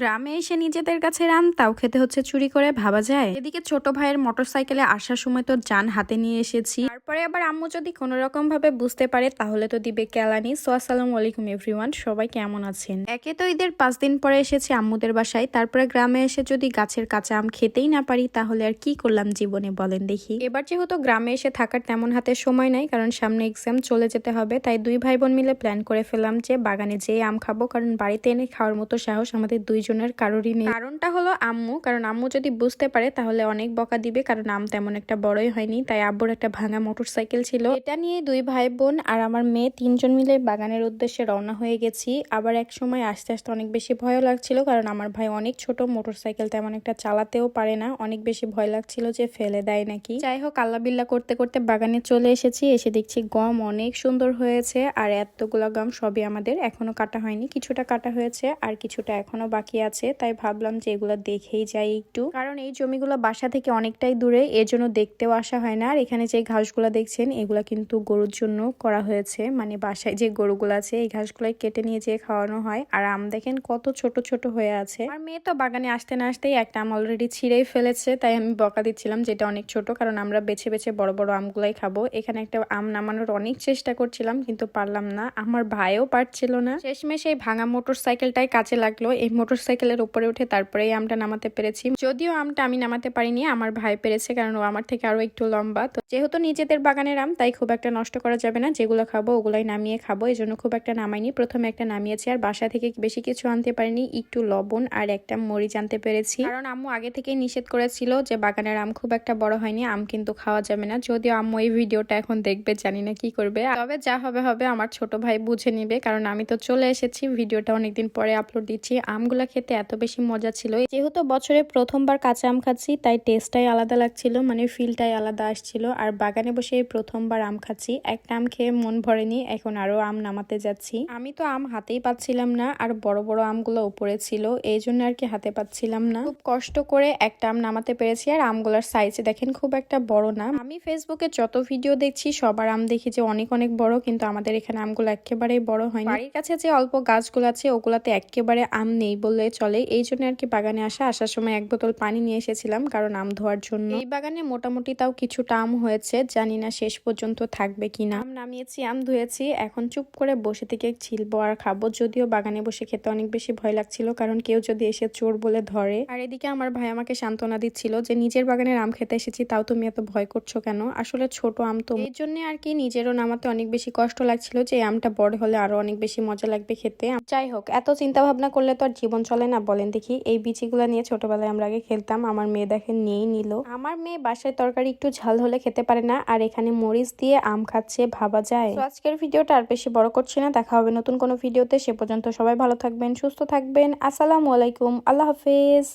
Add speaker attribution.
Speaker 1: গ্রামে এসে নিজেদের কাছে রান, তাও খেতে হচ্ছে চুরি করে, ভাবা যায়। এদিকে ছোট ভাইয়ের মোটরসাইকেলে আসার সময় তো যান হাতে নিয়ে এসেছি। তারপরে আবার আম্মু যদি কোনো রকম ভাবে বুঝতে পারে, তাহলে তো দিবে কেলানি। সো, আসসালামু আলাইকুম, এভরিওয়ান। সবাই কেমন আছেন? একে তো ঈদের পাঁচ দিন পরে এসেছি আম্মুদের বাসায়। তারপরে গ্রামে এসে যদি গাছের কাঁচা আম খেতেই না পারি, তাহলে আর কি করলাম জীবনে, বলেন দেখি। এবার যেহেতু গ্রামে এসে থাকার তেমন হাতে সময় নাই, কারণ সামনে এক্সাম চলে যেতে হবে, তাই দুই ভাই বোন মিলে প্ল্যান করে ফেলাম যে, বাগানে যেয়ে আম খাব, কারণ বাড়িতে এনে খাওয়ার মতো সাহস আমাদের দুইজনের কারোরই নেই। কারণটা হলো আম্মু। কারণ আম্মু যদি বুঝতে পারে, তাহলে অনেক বকা দিবে। কারণ আম তেমন একটা বড়ই হয়নি, তাই আব্বুর একটা ভাঙা মোটরসাইকেল ছিল। এটা নিয়ে দুই ভাই বোন আর আমার মেয়ে তিনজন মিলে বাগানের উদ্দেশ্যে রওনা হয়ে গেছি। আবার এক সময় আস্তে আস্তে অনেক বেশি ভয় লাগছিল, কারণ আমার ভাই অনেক ছোট, মোটরসাইকেল তেমন একটা চালাতেও পারে না। অনেক বেশি ভয় লাগছিল যে ফেলে দেয় নাকি। যাই হোক আল্লাহ বিল্লা করতে করতে বাগানে চলে এসেছি। এসে দেখছি গম অনেক সুন্দর হয়েছে, আর এতগুলো গম সবই আমাদের এখনও কাটা হয়নি। কিছুটা কাটা হয়েছে, আর কিছুটা এখনও বাকি আছে, তাই ভাবলাম যে এগুলো দেখেই যাই একটু। কারণ এই জমিগুলো বাসা থেকে অনেকটাই দূরে এর জন্য দেখতেও আসা হয় না। আর এখানে যে ঘাসগুলো দেখছেন, এগুলা কিন্তু গরুর জন্য করা হয়েছে। মানে বাসায় যে গরুগুলো আছে, এই ঘাসগুলাই কেটে নিয়ে যেয়ে খাওয়ানো হয়। আর আম দেখেন কত ছোট ছোট হয়ে আছে। আর মেয়ে তো বাগানে আসতে না আসতেই একটা আম অলরেডি ছিঁড়েই ফেলেছে। তাই আমি বকা দিচ্ছিলাম যেটা অনেক ছোট, কারণ আমরা বেছে বেছে বড় বড় আমগুলাই খাব। এখানে একটা আম নামানোর অনেক চেষ্টা করছিলাম, কিন্তু পারলাম না। আমার ভাইও পারছিল না। শেষমেশ এই ভাঙা মোটর সাইকেলটাই কাজে লাগল। এই মোটর সাইকেলের উপরে উঠে তারপরে এই আমটা নামাতে পেরেছি। যদিও আমটা আমি নামাতে পারিনি, আমার ভাই পেরেছে কারণ ও আমার থেকে আরও একটু লম্বা। তো যেহেতু নিজেদের বাগানের আম, তাই খুব একটা নষ্ট করা যাবে না। যেগুলো খাব, ওগুলাই নামিয়ে খাব। এই জন্য খুব একটা নামাইনি। প্রথমে একটা নামিয়েছি আর বাসা থেকে বেশি কিছু আনতে পারিনি। একটু লবণ আর একটা মরিচ আনতে পেরেছি। কারণ আম্মু আগে থেকেই নিষেধ করেছিল যে বাগানের আম খুব একটা বড় হয়নি, আম কিন্তু খাওয়া যাবে না। যদিও আম্মু এই ভিডিওটা এখন দেখবে, জানি না কি করবে। তবে যা হবে হবে, আমার ছোট ভাই বুঝে নিবে। কারণ আমি তো চলে এসেছি, ভিডিওটা অনেকদিন পরে আপলোড দিচ্ছি। আমগুলা খেতে এত বেশি মজা ছিল। যেহেতু বছরে প্রথমবার কাঁচা আম খাচ্ছি, তাই টেস্টটাই আলাদা লাগছিল মানে ফিলটাই আলাদা আসছিল। আর বাগানে বসে প্রথমবার আম খাচ্ছি, একটা আম খেয়ে মন ভরেনি, এখন আরও আম নামাতে যাচ্ছি। আমি তো আম হাতেই পাচ্ছিলাম না, আর বড় বড় আমগুলো উপরে ছিল, এই জন্য আর কি হাতে পাচ্ছিলাম না। খুব কষ্ট করে একটা আম নামাতে পেরেছি, আর আমগুলোর সাইজে দেখেন খুব একটা বড় না। আমি ফেসবুকে যত ভিডিও দেখছি, সবার আম দেখি যে অনেক অনেক বড়, কিন্তু আমাদের এখানে আমগুলো একেবারেই বড় হয়নি। বাড়ির কাছে যে অল্প গাছগুলো আছে, ওগুলাতে একেবারে আম নেই বললে চলে এই জন্য আর কি বাগানে আসা, আসার সময় এক বোতল পানি নিয়ে এসেছিলাম, কারণ আম ধোয়ার জন্য। এই বাগানে মোটামুটি তাও কিছুটা আম হয়েছে, জানি না শেষ পর্যন্ত থাকবে কিনা। আম নামিয়েছি, আম ধুয়েছি। এখন চুপ করে বসে থেকে ছিলবো আর খাব। যদিও বাগানে বসে খেতে অনেক বেশি ভয় লাগছিল, কারণ কেউ যদি এসে চোর বলে ধরে। আর এদিকে আমার ভাই আমাকে সান্ত্বনা দিচ্ছিল যে, নিজের বাগানের আম খেতে এসেছি, তাও তুমি এত ভয় করছ কেন? আসলে ছোট আম তো এই জন্য আর কি নিজেরও নামাতে অনেক বেশি কষ্ট লাগছিল যে আমটা বড় হলে আরও অনেক বেশি মজা লাগবে খেতে। যাই হোক, এত চিন্তা ভাবনা করলে তো আর জীবন চলে না বলেন দেখি, এই বিচিগুলো নিয়ে ছোটবেলায় আমরা আগে খেলতাম, আমার মেয়ে দেখে নিয়েই নিল। আমার মেয়ে বাসায় তরকারি একটু ঝাল হলে খেতে পারে না, আর এখানে মরিচ দিয়ে আম খাচ্ছে, ভাবা যায়। তো আজকের ভিডিওটা আর বেশি বড় করছি না, দেখা হবে নতুন কোনো ভিডিওতে, সে পর্যন্ত সবাই ভালো থাকবেন, সুস্থ থাকবেন, আসসালামু আলাইকুম, আল্লাহ হাফেজ।